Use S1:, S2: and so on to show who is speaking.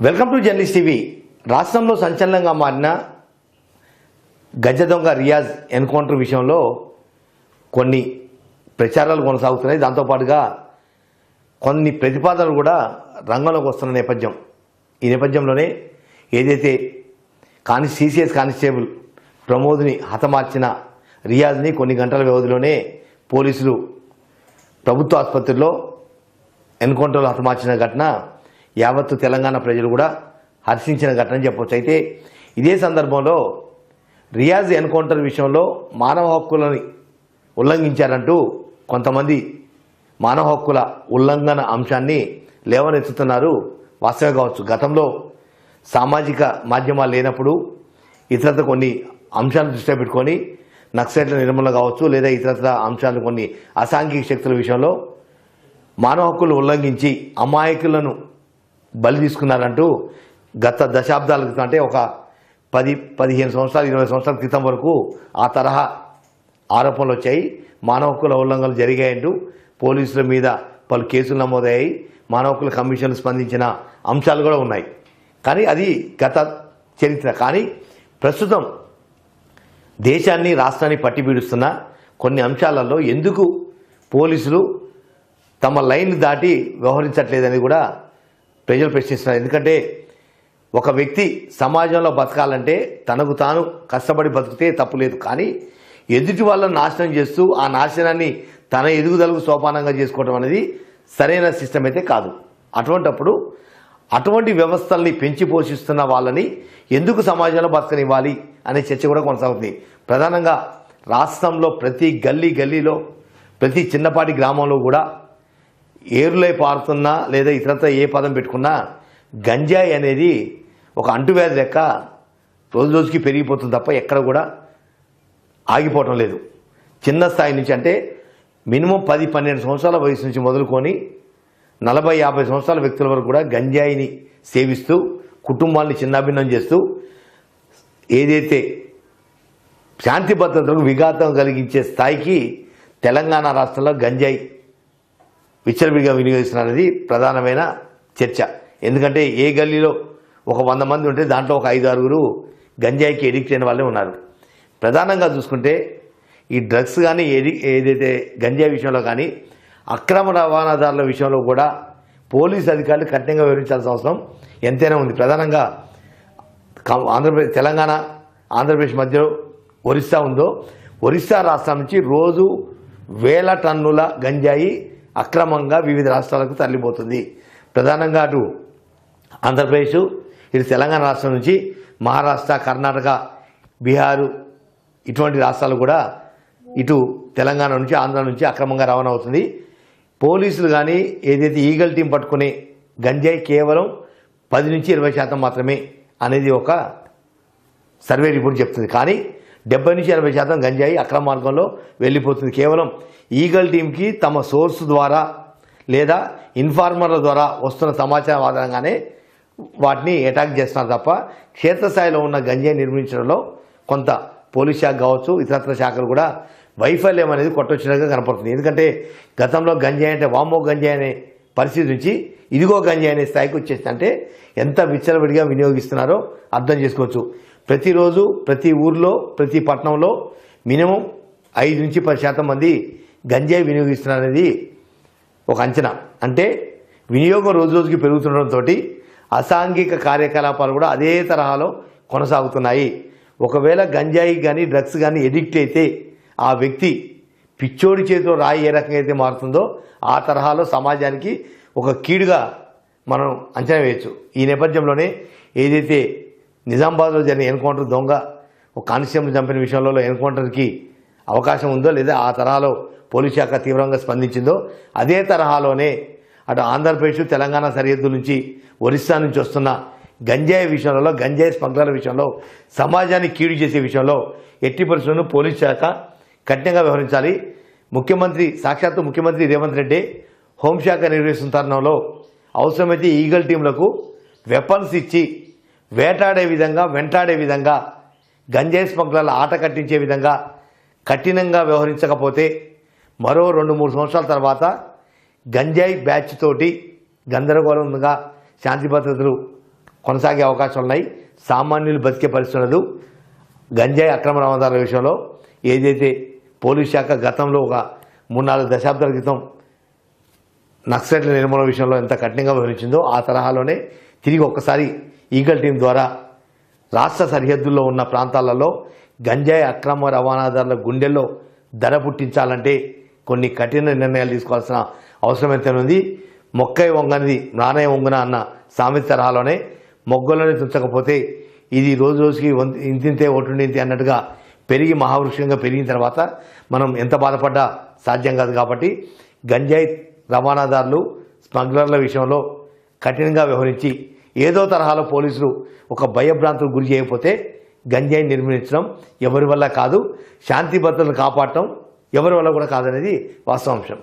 S1: Welcome to journalist TV. రాష్ట్రంలో సంచలనంగా మారిన గజ దొంగ రియాజ్ ఎన్కౌంటర్ విషయంలో కొన్ని ప్రచారాలు కొనసాగుతున్నాయి. దాంతోపాటుగా కొన్ని ప్రతిపాదనలు కూడా రంగంలోకి వస్తున్న నేపథ్యం. ఈ నేపథ్యంలోనే ఏదైతే కాని సీసీఎస్ కానిస్టేబుల్ ప్రమోద్ని హతమార్చిన రియాజ్ని కొన్ని గంటల వ్యవధిలోనే పోలీసులు ప్రభుత్వ ఆసుపత్రిలో ఎన్కౌంటర్లో హతమార్చిన ఘటన యావత్తు తెలంగాణ ప్రజలు కూడా హర్షించిన ఘటన చెప్పవచ్చు అయితే ఇదే సందర్భంలో రియాజ్ ఎన్కౌంటర్ విషయంలో మానవ హక్కులని ఉల్లంఘించారంటూ కొంతమంది మానవ హక్కుల ఉల్లంఘన అంశాన్ని లేవనెత్తుతున్నారు. వాస్తవం కావచ్చు. గతంలో సామాజిక మాధ్యమాలు లేనప్పుడు ఇతరత కొన్ని అంశాలను దృష్టిలో పెట్టుకొని నక్సలైట్ల నిర్మూలన కావచ్చు లేదా ఇతరత్ర అంశాలు కొన్ని అసాంఘిక శక్తుల విషయంలో మానవ హక్కులు ఉల్లంఘించి అమాయకులను బలి తీసుకున్నారంటూ గత దశాబ్దాల క్రితం అంటే ఒక పది పదిహేను సంవత్సరాలు ఇరవై సంవత్సరాల క్రితం వరకు ఆ తరహా ఆరోపణలు వచ్చాయి. మానవ హక్కుల ఉల్లంఘనలు జరిగాయంటూ పోలీసుల మీద పలు కేసులు నమోదయ్యాయి. మానవ హక్కుల కమిషన్ స్పందించిన అంశాలు కూడా ఉన్నాయి. కానీ అది గత చరిత్ర. కానీ ప్రస్తుతం దేశాన్ని రాష్ట్రాన్ని పట్టిపీడుస్తున్న కొన్ని అంశాలలో ఎందుకు పోలీసులు తమ లైన్ దాటి వ్యవహరించట్లేదని కూడా ప్రజలు ప్రశ్నిస్తున్నారు. ఎందుకంటే ఒక వ్యక్తి సమాజంలో బతకాలంటే తనకు తాను కష్టపడి బతికితే తప్పు లేదు. కానీ ఎదుటి వాళ్ళని నాశనం చేస్తూ ఆ నాశనాన్ని తన ఎదుగుదలకు సోపానంగా చేసుకోవడం అనేది సరైన సిస్టమ్ అయితే కాదు. అటువంటప్పుడు అటువంటి వ్యవస్థల్ని పెంచి పోషిస్తున్న వాళ్ళని ఎందుకు సమాజంలో బతకనివ్వాలి అనే చర్చ కూడా కొనసాగుతుంది. ప్రధానంగా రాష్ట్రంలో ప్రతి గల్లీ గల్లీలో ప్రతి చిన్నపాటి గ్రామంలో కూడా ఏరులై పారుతున్నా లేదా ఇతరత్ర ఏ పదం పెట్టుకున్నా గంజాయి అనేది ఒక అంటువ్యాధి లెక్క రోజు రోజుకి పెరిగిపోతుంది తప్ప ఎక్కడ కూడా ఆగిపోవటం లేదు. చిన్న స్థాయి నుంచి అంటే మినిమం పది పన్నెండు సంవత్సరాల వయసు నుంచి మొదలుకొని నలభై యాభై సంవత్సరాల వ్యక్తుల వరకు కూడా గంజాయిని సేవిస్తూ కుటుంబాన్ని చిన్నాభిన్నం చేస్తూ ఏదైతే శాంతి భద్రతలకు విఘాతం కలిగించే స్థాయికి తెలంగాణ రాష్ట్రంలో గంజాయి విచ్చలవిడిగా వినియోగిస్తున్నారనేది ప్రధానమైన చర్చ. ఎందుకంటే ఏ గల్లీలో ఒక వంద మంది ఉంటే దాంట్లో ఒక ఐదు ఆరుగురు గంజాయికి ఎడిక్ట్ అయిన వాళ్ళే ఉన్నారు. ప్రధానంగా చూసుకుంటే ఈ డ్రగ్స్ కానీ ఏది ఏదైతే గంజాయి విషయంలో కానీ అక్రమ రవాణాదారుల విషయంలో కూడా పోలీస్ అధికారులు కఠినంగా వివరించాల్సిన అవసరం ఎంతైనా ఉంది. ప్రధానంగా ఆంధ్రప్రదేశ్ తెలంగాణ ఆంధ్రప్రదేశ్ మధ్యలో ఒరిస్సా ఉందో ఒరిస్సా రాష్ట్రం నుంచి రోజు వేల టన్నుల గంజాయి అక్రమంగా వివిధ రాష్ట్రాలకు తరలిపోతుంది. ప్రధానంగా అటు ఆంధ్రప్రదేశ్ ఇటు తెలంగాణ రాష్ట్రం నుంచి మహారాష్ట్ర కర్ణాటక బీహారు ఇటువంటి రాష్ట్రాలు కూడా ఇటు తెలంగాణ నుంచి ఆంధ్ర నుంచి అక్రమంగా రవాణా అవుతుంది. పోలీసులు కానీ ఏదైతే ఈగల్ టీం పట్టుకునే గంజాయి కేవలం పది నుంచి ఇరవై శాతం మాత్రమే అనేది ఒక సర్వే రిపోర్ట్ చెప్తుంది. కానీ డెబ్బై నుంచి ఎనభై శాతం గంజాయి అక్రమ మార్గంలో వెళ్ళిపోతుంది. కేవలం ఈగల్ టీంకి తమ సోర్స్ ద్వారా లేదా ఇన్ఫార్మర్ల ద్వారా వస్తున్న సమాచారం ఆధారంగానే వాటిని అటాక్ చేస్తున్నారు తప్ప క్షేత్రస్థాయిలో ఉన్న గంజాయి నిర్మించడంలో కొంత పోలీస్ శాఖ కావచ్చు ఇతరత్ర శాఖలు కూడా వైఫల్యం అనేది కొట్టొచ్చినట్టుగా కనపడుతుంది. ఎందుకంటే గతంలో గంజాయి అంటే వామో గంజాయి అనే పరిస్థితి నుంచి ఇదిగో గంజాయి అనే స్థాయికి వచ్చేసిందంటే ఎంత విచ్చలవిడిగా వినియోగిస్తున్నారో అర్థం చేసుకోవచ్చు. ప్రతిరోజు ప్రతి ఊర్లో ప్రతి పట్టణంలో మినిమం ఐదు నుంచి పది శాతం మంది గంజాయి వినియోగిస్తున్నారనేది ఒక అంచనా. అంటే వినియోగం రోజు రోజుకి పెరుగుతుండటంతో అసాంఘిక కార్యకలాపాలు కూడా అదే తరహాలో కొనసాగుతున్నాయి. ఒకవేళ గంజాయి కానీ డ్రగ్స్ కానీ ఎడిక్ట్ అయితే ఆ వ్యక్తి పిచ్చోడి చేతిలో రాయి ఏ రకంగా అయితే మారుతుందో ఆ తరహాలో సమాజానికి ఒక కీడుగా మనం అంచనా వేయచ్చు. ఈ నేపథ్యంలోనే ఏదైతే నిజామాబాద్లో జరిగిన ఎన్కౌంటర్ దొంగ ఒక కానిస్టేబుల్ చంపిన విషయంలో ఎన్కౌంటర్కి అవకాశం ఉందో లేదా ఆ తరహాలో పోలీస్ శాఖ తీవ్రంగా స్పందించిందో అదే తరహాలోనే అటు ఆంధ్రప్రదేశ్ తెలంగాణ సరిహద్దు నుంచి ఒరిస్సా నుంచి వస్తున్న గంజాయి విషయంలో గంజాయి స్మగ్లర్ల విషయంలో సమాజాన్ని కీడు చేసే విషయంలో ఎట్టి పరిస్థితులను పోలీస్ శాఖ కఠినంగా వ్యవహరించాలి. ముఖ్యమంత్రి సాక్షాత్తు ముఖ్యమంత్రి రేవంత్ రెడ్డి హోంశాఖ నిర్వహిస్తున్న తరుణంలో అవసరమైతే ఈగల్ టీంలకు వెపన్స్ ఇచ్చి వేటాడే విధంగా వెంటాడే విధంగా గంజాయి స్మగ్లర్ల ఆట కట్టించే విధంగా కఠినంగా వ్యవహరించకపోతే మరో రెండు మూడు సంవత్సరాల తర్వాత గంజాయి బ్యాచ్ తోటి గందరగోళంగా శాంతి భద్రతలు కొనసాగే అవకాశాలు ఉన్నాయి. సామాన్యులు బతికే పరిస్థితి ఉండదు. గంజాయి అక్రమ రవాణాల విషయంలో ఏదైతే పోలీస్ శాఖ గతంలో ఒక మూడు నాలుగు దశాబ్దాల క్రితం నక్సలైట్ల నిర్మూలన విషయంలో ఎంత కఠినంగా వ్యవహరించిందో ఆ తరహాలోనే తిరిగి ఒక్కసారి ఈగల్ టీం ద్వారా రాష్ట్ర సరిహద్దుల్లో ఉన్న ప్రాంతాలలో గంజాయి అక్రమ రవాణాదారుల గుండెల్లో ధర పుట్టించాలంటే కొన్ని కఠిన నిర్ణయాలు తీసుకోవాల్సిన అవసరం ఎంతైనా ఉంది. మొక్కై వంగనిది నాణయ వంగున అన్న సామెత తరహాలోనే మొగ్గలోనే తుంచకపోతే ఇది రోజు రోజుకి ఇంతింతే ఒటుండింతి అన్నట్టుగా పెరిగి మహావృక్షంగా పెరిగిన తర్వాత మనం ఎంత బాధపడ్డా సాధ్యం కాదు కాబట్టి గంజాయి రవాణాదారులు స్మగ్లర్ల విషయంలో కఠినంగా వ్యవహరించి ఏదో తరహాలో పోలీసులు ఒక భయభ్రాంతులకు గురి చేయకపోతే గంజాయి నిర్మించడం ఎవరి వల్ల కాదు. శాంతి భద్రతను కాపాడటం ఎవరి వల్ల కూడా కాదనేది వాస్తవాంశం.